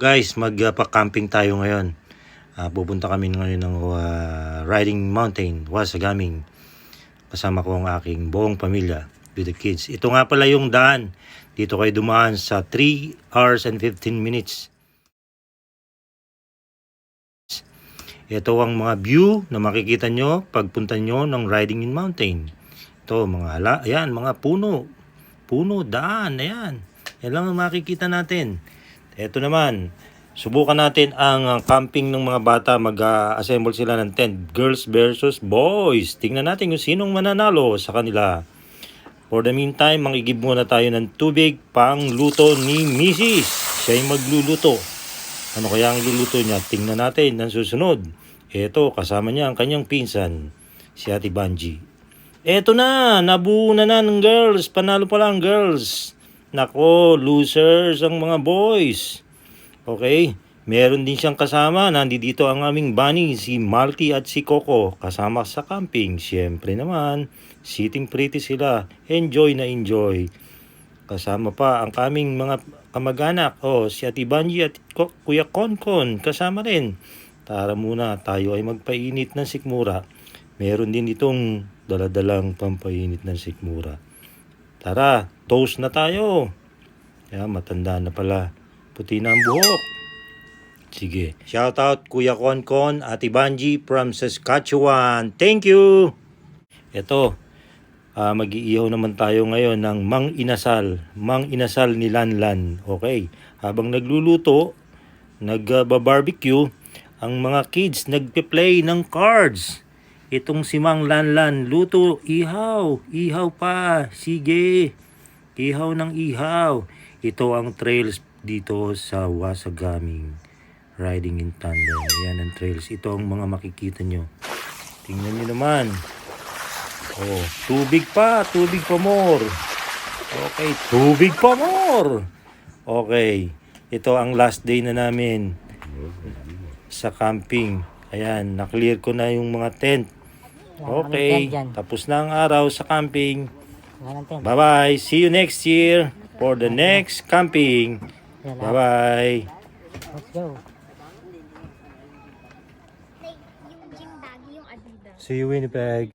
Guys, magpa-camping tayo ngayon. Ah, pupunta kami ngayon ng ah, Riding Mountain, Wasagaming. Kasama ko ang aking buong pamilya with the kids. Ito nga pala yung daan. Dito kayo dumaan sa 3 hours and 15 minutes. Ito ang mga view na makikita nyo pagpunta nyo ng Riding in Mountain. Ito, mga ala, ayan, mga puno. Puno, daan, ayan. Yan lang ang makikita natin. Ito naman, subukan natin ang uh, camping ng mga bata. Mag-assemble sila ng tent. Girls versus boys. Tingnan natin kung sinong mananalo sa kanila. For the meantime, mangigib muna tayo ng tubig pang luto ni Mrs. Siya yung magluluto. Ano kaya ang luluto niya? Tingnan natin ng susunod. Ito, kasama niya ang kanyang pinsan, si Ate Banji. Eto na, nabuo na na ng girls. Panalo pa lang girls. Nako, losers ang mga boys. Okay, meron din siyang kasama. Nandito ang aming bunny, si Malty at si Coco. Kasama sa camping. Siyempre naman, sitting pretty sila. Enjoy na enjoy. Kasama pa ang kaming mga kamag-anak. Oh, si Ate Banji at Kuya Konkon. Kasama rin. Tara muna, tayo ay magpainit ng sikmura. Meron din itong daladalang pampainit ng sikmura. Tara, toast na tayo. Kaya matanda na pala. Puti na ang buhok. Sige. Shoutout Kuya Konkon, Ate Banji from Saskatchewan. Thank you! Ito, ah mag-iihaw naman tayo ngayon ng mang inasal. Mang inasal ni Lanlan. Okay. Habang nagluluto, nag-barbecue, ang mga kids nagpe-play ng cards. Itong si Mang Lanlan, luto, ihaw, ihaw pa, sige, ihaw ng ihaw. Ito ang trails dito sa Wasagaming, riding in tandem. Yan ang trails. Ito ang mga makikita nyo. Tingnan nyo naman. Oh, tubig pa, tubig pa more. Okay, tubig pa more. Okay, ito ang last day na namin sa camping. Ayan, na-clear ko na yung mga tent. Okay, tapos na ang araw sa camping. Bye-bye. See you next year for the next camping. Bye-bye. Let's go. See you, Winnipeg.